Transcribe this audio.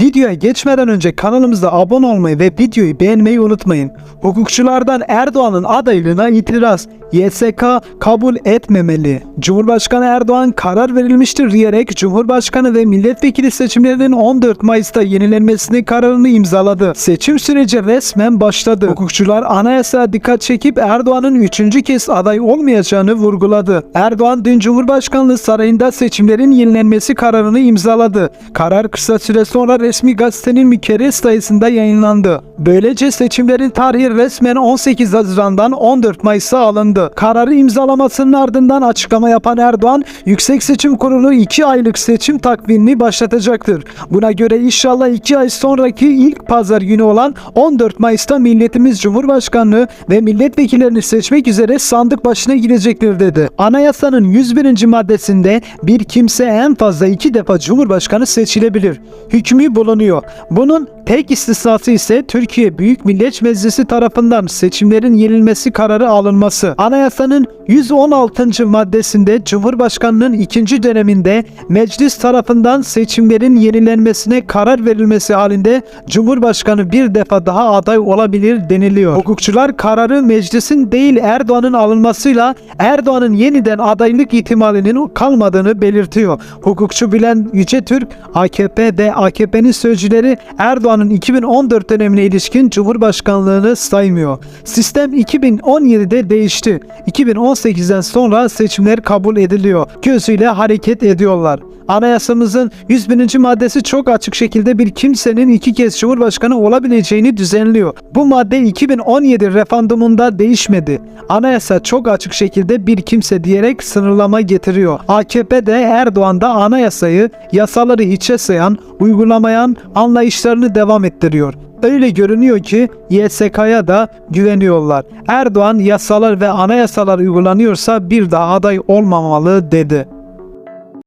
Videoya geçmeden önce kanalımıza abone olmayı ve videoyu beğenmeyi unutmayın. Hukukçulardan Erdoğan'ın adaylığına itiraz. YSK kabul etmemeli. Cumhurbaşkanı Erdoğan karar verilmiştir diyerek Cumhurbaşkanı ve milletvekili seçimlerinin 14 Mayıs'ta yenilenmesini kararını imzaladı. Seçim süreci resmen başladı. Hukukçular anayasaya dikkat çekip Erdoğan'ın üçüncü kez aday olmayacağını vurguladı. Erdoğan dün Cumhurbaşkanlığı sarayında seçimlerin yenilenmesi kararını imzaladı. Karar kısa süre sonra resmi gazetenin mükerrer sayısında yayınlandı. Böylece seçimlerin tarihi resmen 18 Haziran'dan 14 Mayıs'a alındı. Kararı imzalamasının ardından açıklama yapan Erdoğan, Yüksek Seçim Kurulu 2 aylık seçim takvimini başlatacaktır. Buna göre inşallah 2 ay sonraki ilk pazar günü olan 14 Mayıs'ta milletimiz Cumhurbaşkanlığı ve milletvekillerini seçmek üzere sandık başına gidecektir dedi. Anayasanın 101. maddesinde bir kimse en fazla iki defa Cumhurbaşkanı seçilebilir. Hükmü bulunuyor. Bunun tek istisnası ise Türkiye Büyük Millet Meclisi tarafından seçimlerin yenilmesi kararı alınması. Anayasanın 116. maddesinde Cumhurbaşkanının ikinci döneminde meclis tarafından seçimlerin yenilenmesine karar verilmesi halinde Cumhurbaşkanı bir defa daha aday olabilir deniliyor. Hukukçular kararı meclisin değil Erdoğan'ın alınmasıyla Erdoğan'ın yeniden adaylık ihtimalinin kalmadığını belirtiyor. Hukukçu bilen Yüce Türk, AKP ve AKP'nin sözcüleri Erdoğan'ın 2014 dönemine ilişkin Cumhurbaşkanlığını saymıyor. Sistem 2017'de değişti. 2018'den sonra seçimler kabul ediliyor. Gözüyle hareket ediyorlar. Anayasamızın 101. maddesi çok açık şekilde bir kimsenin iki kez Cumhurbaşkanı olabileceğini düzenliyor. Bu madde 2017 referandumunda değişmedi. Anayasa çok açık şekilde bir kimse diyerek sınırlama getiriyor. AKP de Erdoğan'da anayasayı, yasaları içe sayan, uygulamayan anlayışlarını devam ettiriyor. Öyle görünüyor ki YSK'ya da güveniyorlar. Erdoğan yasalar ve anayasalar uygulanıyorsa bir daha aday olmamalı dedi.